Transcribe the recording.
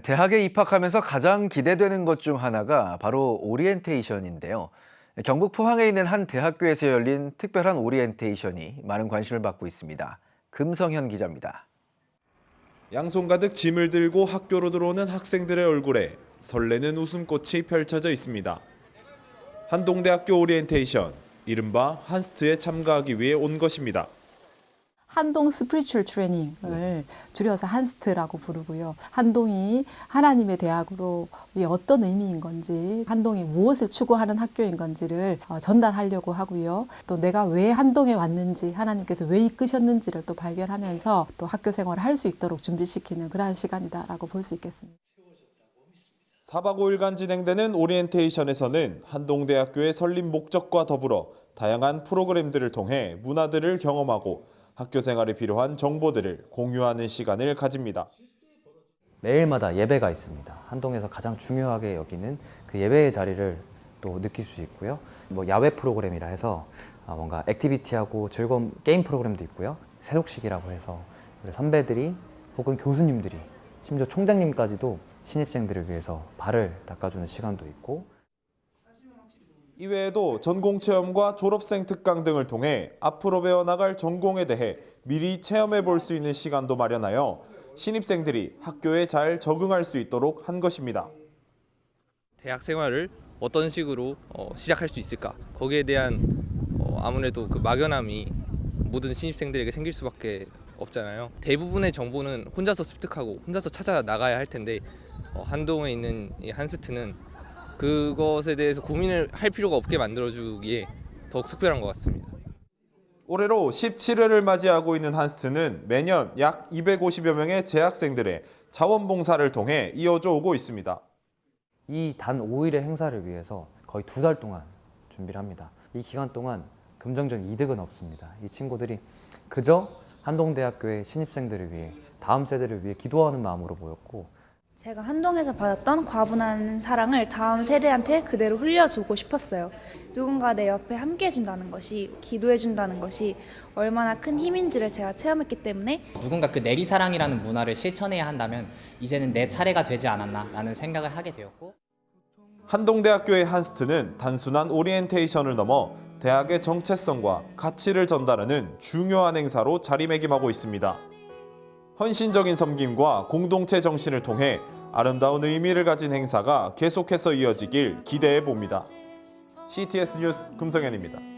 대학에 입학하면서 가장 기대되는 것 중 하나가 바로 오리엔테이션인데요. 경북 포항에 있는 한 대학교에서 열린 특별한 오리엔테이션이 많은 관심을 받고 있습니다. 금성현 기자입니다. 양손 가득 짐을 들고 학교로 들어오는 학생들의 얼굴에 설레는 웃음꽃이 펼쳐져 있습니다. 한동대학교 오리엔테이션, 이른바 한스트에 참가하기 위해 온 것입니다. 한동 스피리추얼 트레이닝을 줄여서 한스트라고 부르고요. 한동이 하나님의 대학으로 이 어떤 의미인 건지, 한동이 무엇을 추구하는 학교인 건지를 어, 전달하려고 하고요. 또 내가 왜 한동에 왔는지, 하나님께서 왜 이끄셨는지를 또 발견하면서 또 학교 생활을 할 수 있도록 준비시키는 그러한 시간이다라고 볼 수 있겠습니다. 4박 5일간 진행되는 오리엔테이션에서는 한동대학교의 설립 목적과 더불어 다양한 프로그램들을 통해 문화들을 경험하고 학교 생활에 필요한 정보들을 공유하는 시간을 가집니다. 매일마다 예배가 있습니다. 한동에서 가장 중요하게 여기는 그 예배의 자리를 또 느낄 수 있고요. 뭐 야외 프로그램이라 해서 아, 뭔가 액티비티하고 즐거운 게임 프로그램도 있고요. 새록식이라고 해서 선배들이 혹은 교수님들이 심지어 총장님까지도 신입생들을 위해서 발을 닦아주는 시간도 있고 이외에도 전공 체험과 졸업생 특강 등을 통해 앞으로 배워나갈 전공에 대해 미리 체험해 볼 수 있는 시간도 마련하여 신입생들이 학교에 잘 적응할 수 있도록 한 것입니다. 대학 생활을 어떤 식으로 어, 시작할 수 있을까 거기에 대한 어, 아무래도 그 막연함이 모든 신입생들에게 생길 수밖에 없잖아요 대부분의 정보는 혼자서 습득하고 혼자서 찾아 나가야 할 텐데 어, 한동에 있는 이 한스트는 그것에 대해서 고민을 할 필요가 없게 만들어주기에 더욱 특별한 것 같습니다. 올해로 17회를 맞이하고 있는 한스트는 매년 약 250여 명의 재학생들의 자원봉사를 통해 이어져 오고 있습니다. 이 단 5일의 행사를 위해서 거의 두 달 동안 준비를 합니다. 이 기간 동안 금전적 이득은 없습니다. 이 친구들이 그저 한동대학교의 신입생들을 위해 다음 세대를 위해 기도하는 마음으로 모였고 제가 한동에서 받았던 과분한 사랑을 다음 세대한테 그대로 흘려주고 싶었어요. 누군가 내 옆에 함께 해준다는 것이, 기도해준다는 것이 얼마나 큰 힘인지를 제가 체험했기 때문에 누군가 그 내리사랑이라는 문화를 실천해야 한다면 이제는 내 차례가 되지 않았나라는 생각을 하게 되었고 한동대학교의 한스트는 단순한 오리엔테이션을 넘어 대학의 정체성과 가치를 전달하는 중요한 행사로 자리매김하고 있습니다. 헌신적인 섬김과 공동체 정신을 통해 아름다운 의미를 가진 행사가 계속해서 이어지길 기대해 봅니다. CTS 뉴스 금성현입니다.